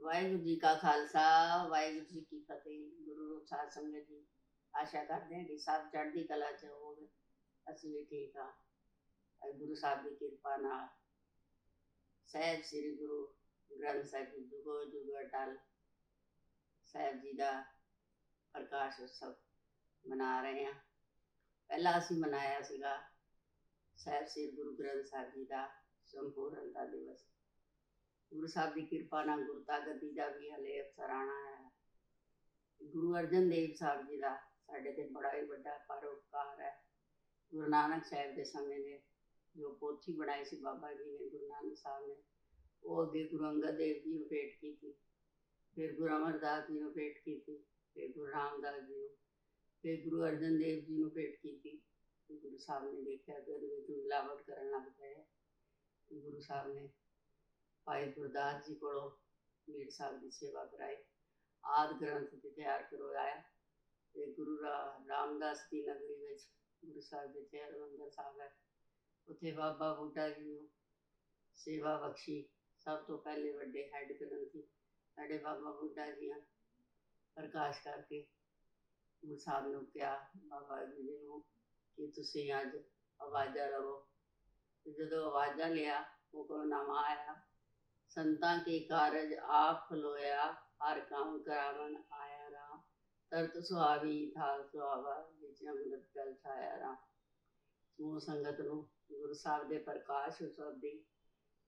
ਵਾਹਿਗੁਰੂ ਜੀ ਕਾ ਖਾਲਸਾ, ਵਾਹਿਗੁਰੂ ਜੀ ਕੀ ਫਤਿਹ, ਗੁਰੂ ਰੂਪ ਸਾਧ ਸੰਗਤ ਜੀ। ਆਸ਼ਾ ਕਰਦੇ ਹਾਂ ਕਿ ਸਭ ਚੜ੍ਹਦੀ ਕਲਾ ਚ ਹੋਵੇ ਅਸੀਂ ਵੀ ਠੀਕ ਹਾਂ। ਗੁਰੂ ਸਾਹਿਬ ਦੀ ਕਿਰਪਾ ਨਾਲ। ਸਹਿਬ ਸ੍ਰੀ ਗੁਰੂ ਗ੍ਰੰਥ ਸਾਹਿਬ ਜੀ, ਜੁਗੋ ਜੁਗ ਅਟਲ ਸਾਹਿਬ ਜੀ ਦਾ ਪ੍ਰਕਾਸ਼ ਉਤਸਵ ਮਨਾ ਰਹੇ ਹਾਂ। ਪਹਿਲਾਂ ਅਸੀਂ ਮਨਾਇਆ ਸੀਗਾ ਸਾਹਿਬ ਸ੍ਰੀ ਗੁਰੂ ਗ੍ਰੰਥ ਸਾਹਿਬ ਜੀ ਦਾ ਸੰਪੂਰਨਤਾ ਦਿਵਸ। ਗੁਰੂ ਸਾਹਿਬ ਦੀ ਕਿਰਪਾ ਨਾਲ ਗੁਰਤਾ ਗੱਦੀ ਦਾ ਵੀ ਹਲੇ ਅਵਸਰ ਆਉਣਾ ਹੈ। ਗੁਰੂ ਅਰਜਨ ਦੇਵ ਸਾਹਿਬ ਜੀ ਦਾ ਸਾਡੇ ਤੇ ਬੜਾ ਹੀ ਵੱਡਾ ਪਰਉਪਕਾਰ ਹੈ। ਗੁਰੂ ਨਾਨਕ ਸਾਹਿਬ ਦੇ ਸਮੇਂ ਦੇ ਜੋ ਪੋਥੀ ਬਣਾਈ ਸੀ ਬਾਬਾ ਜੀ ਨੇ, ਗੁਰੂ ਨਾਨਕ ਸਾਹਿਬ ਨੇ, ਉਹ ਅੱਗੇ ਗੁਰੂ ਅੰਗਦ ਦੇਵ ਜੀ ਨੂੰ ਭੇਟ ਕੀਤੀ, ਫਿਰ ਗੁਰੂ ਅਮਰਦਾਸ ਜੀ ਨੂੰ ਭੇਟ ਕੀਤੀ, ਫਿਰ ਗੁਰੂ ਰਾਮਦਾਸ ਜੀ ਨੂੰ, ਫਿਰ ਗੁਰੂ ਅਰਜਨ ਦੇਵ ਜੀ ਨੂੰ ਭੇਟ ਕੀਤੀ। ਗੁਰੂ ਸਾਹਿਬ ਨੇ ਦੇਖਿਆ ਕਿ ਉਹਦੇ ਵਿੱਚ ਮਿਲਾਵਟ ਕਰਨ ਲੱਗ ਪਏ। ਗੁਰੂ ਸਾਹਿਬ ਨੇ ਭਾਈ ਗੁਰਦਾਸ ਜੀ ਕੋਲੋਂ ਮੀਰ ਸਾਹਿਬ ਦੀ ਸੇਵਾ ਕਰਾਈ। ਆਦ ਗ੍ਰੰਥ ਤੇ ਤਿਆਰ ਕਰਵਾਇਆ ਤੇ ਗੁਰੂ ਰਾ- ਰਾਮਦਾਸ ਦੀ ਨਗਰੀ ਵਿੱਚ ਗੁਰੂ ਸਾਹਿਬ ਦੇ ਚਿਹਰ ਮੰਦਰ ਸਾਹਿਬ ਹੈ। ਉੱਥੇ ਬਾਬਾ ਬੁੱਢਾ ਜੀ ਨੂੰ ਸੇਵਾ ਬਖਸ਼ੀ। ਸਭ ਤੋਂ ਪਹਿਲੇ ਵੱਡੇ ਹੈੱਡ ਗ੍ਰੰਥੀ ਸਾਡੇ ਬਾਬਾ ਬੁੱਢਾ ਜੀ ਆ ਪ੍ਰਕਾਸ਼ ਕਰਕੇ ਗੁਰੂ ਸਾਹਿਬ ਨੂੰ ਕਿਹਾ, ਬਾਬਾ ਜੀ ਨੂੰ ਕਿ ਤੁਸੀਂ ਅੱਜ ਆਵਾਜ਼ਾਂ ਲਵੋ। ਤੇ ਜਦੋਂ ਆਵਾਜ਼ਾਂ ਲਿਆ ਹੁਕਮਨਾਮਾ ਆਇਆ। ਸੰਤਾਂ ਕੇ ਕਾਰਜ ਆਪ ਖਲੋਇਆ, ਹਰ ਕੰਮ ਕਰਾਵਨ ਆਇਆ ਰਾਮ। ਤਰਤ ਸੁਹਾਵੀ ਥਾਲ ਸੁਹਾਵਾ, ਵਿੱਚ ਅੰਮ੍ਰਿਤ ਕਲ ਛਾਇਆ ਰਾਮ। ਸਮੂਹ ਸੰਗਤ ਨੂੰ ਗੁਰੂ ਸਾਹਿਬ ਦੇ ਪ੍ਰਕਾਸ਼ ਉਤਸਵ ਦੀ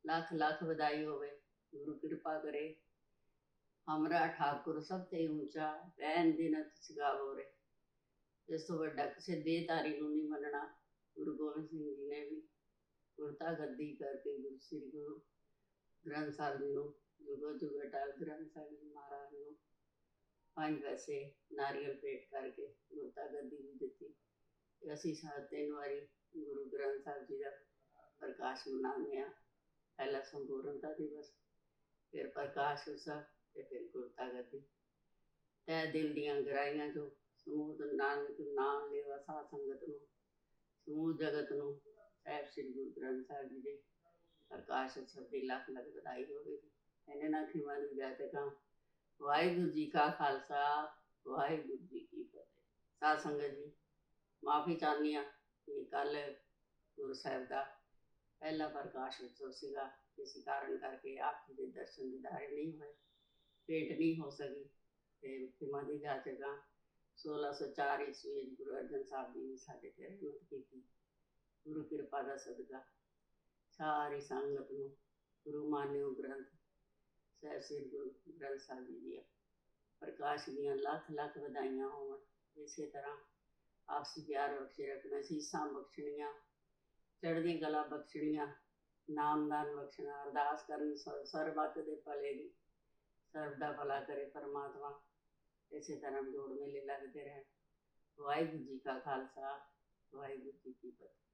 ਲੱਖ ਲੱਖ ਵਧਾਈ ਹੋਵੇ। ਗੁਰੂ ਕਿਰਪਾ ਕਰੇ। ਹਮਰਾ ਠਾਕੁਰ ਸਭ ਤੇ ਉੱਚਾ, ਰਹਿਣ ਦਿਨ ਸਿਗਾਵੋ ਰੇ। ਇਸ ਤੋਂ ਵੱਡਾ ਕਿਸੇ ਦੇਹਧਾਰੀ ਨੂੰ ਨਹੀਂ ਮੰਨਣਾ। ਗੁਰੂ ਗੋਬਿੰਦ ਸਿੰਘ ਜੀ ਨੇ ਵੀ ਗੁਰਤਾ ਗੱਦੀ ਕਰਕੇ ਗੁਰੂ ਸ੍ਰੀ ਗੁਰੂ ਗ੍ਰੰਥ ਸਾਹਿਬ ਜੀ ਨੂੰ ਜੁਗੋ ਜੁਗ ਅਟਲ ਗ੍ਰੰਥ ਸਾਹਿਬ ਜੀ ਮਹਾਰਾਜ ਨੂੰ ਪੰਜ ਵੈਸੇ ਨਾਰੀਅਲ ਭੇਟ ਕਰਕੇ ਗੁਰਤਾ ਗੱਦੀ ਵੀ ਦਿੱਤੀ ਅਸੀਂ ਸਾਤ ਤਿੰਨ ਵਾਰੀ ਗੁਰੂ ਗ੍ਰੰਥ ਸਾਹਿਬ ਜੀ ਦਾ ਪ੍ਰਕਾਸ਼ ਮਨਾਉਂਦੇ ਹਾਂ। ਪਹਿਲਾ ਸੰਪੂਰਨਤਾ ਦਿਵਸ, ਫਿਰ ਪ੍ਰਕਾਸ਼ ਉਤਸਵ ਤੇ ਫਿਰ ਗੁਰਤਾ ਗੱਦੀ ਤੈ ਦਿਲ ਦੀਆਂ ਗਰਾਈਆਂ ਜੋ ਸਮੂਹ ਨਾਨਕ ਨਾਮ ਲੇਵਾ ਸਾਧ ਸੰਗਤ ਨੂੰ, ਸਮੂਹ ਜਗਤ ਨੂੰ ਸਾਹਿਬ ਸ੍ਰੀ ਗੁਰੂ ਗ੍ਰੰਥ ਸਾਹਿਬ ਜੀ ਦੇ ਪ੍ਰਕਾਸ਼ ਉਤਸਵ ਦੀ ਲੱਖ ਲੱਖ ਵਧਾਈ ਹੋਵੇਗੀ ਇਹਨੇ ਨਾ ਖਿਮਾ ਦੀ ਜਾਤੇ ਕਾ ਵਾਹਿਗੁਰੂ ਜੀ ਕਾ ਖਾਲਸਾ, ਵਾਹਿਗੁਰੂ ਜੀ ਕੀ ਫਤਿਹ। ਸਾਧ ਸੰਗਤ ਜੀ, ਮਾਫੀ ਚਾਹੁੰਦੀ ਹਾਂ ਕਿ ਕੱਲ ਗੁਰੂ ਸਾਹਿਬ ਦਾ ਪਹਿਲਾ ਪ੍ਰਕਾਸ਼ ਉਤਸਵ ਸੀਗਾ ਕਿਸੇ ਕਾਰਨ ਕਰਕੇ ਆਪ ਜੀ ਦੇ ਦਰਸ਼ਨ ਦਿਦਾਰੇ ਨਹੀਂ ਹੋਏ, ਭੇਟ ਨਹੀਂ ਹੋ ਸਕੀ। ਤੇ ਖਿਮਾ ਦੀ ਜਾਤੇ ਕਾ 1604 ਈਸਵੀ ਵਿੱਚ ਗੁਰੂ ਅਰਜਨ ਸਾਹਿਬ ਜੀ ਨੇ ਸਾਡੇ ਤੇ ਰਹਿਮਤ ਕੀਤੀ। ਗੁਰੂ ਕਿਰਪਾ ਦਾ ਸਦਕਾ ਸਾਰੀ ਸੰਗਤ ਨੂੰ, ਗੁਰੂ ਮਾਨਿਓ ਗ੍ਰੰਥ ਸਾਹਿਬ, ਸ੍ਰੀ ਗੁਰੂ ਗ੍ਰੰਥ ਸਾਹਿਬ ਜੀ ਦੀਆਂ ਪ੍ਰਕਾਸ਼ ਦੀਆਂ ਲੱਖ ਲੱਖ ਵਧਾਈਆਂ ਹੋਣ। ਇਸੇ ਤਰ੍ਹਾਂ ਆਪਸੀ ਪਿਆਰ ਬਖਸ਼ੇ ਰੱਖਣਾ, ਸੀਸਾਂ ਬਖਸ਼ਣੀਆਂ ਚੜ੍ਹਦੀ ਕਲਾ ਬਖਸ਼ਣੀਆਂ, ਨਾਮਦਾਨ ਬਖਸ਼ਣਾ, ਅਰਦਾਸ ਕਰਨ, ਸ- ਸਰਬੱਤ ਦੇ ਭਲੇ ਦੀ ਸਰਬ ਦਾ ਭਲਾ ਕਰੇ ਪਰਮਾਤਮਾ। ਇਸੇ ਤਰ੍ਹਾਂ ਜੋੜ ਮੇਲੇ ਲੱਗਦੇ ਰਹਿਣ। ਵਾਹਿਗੁਰੂ ਜੀ ਕਾ ਖਾਲਸਾ, ਵਾਹਿਗੁਰੂ ਜੀ ਕੀ ਫਤਿਹ।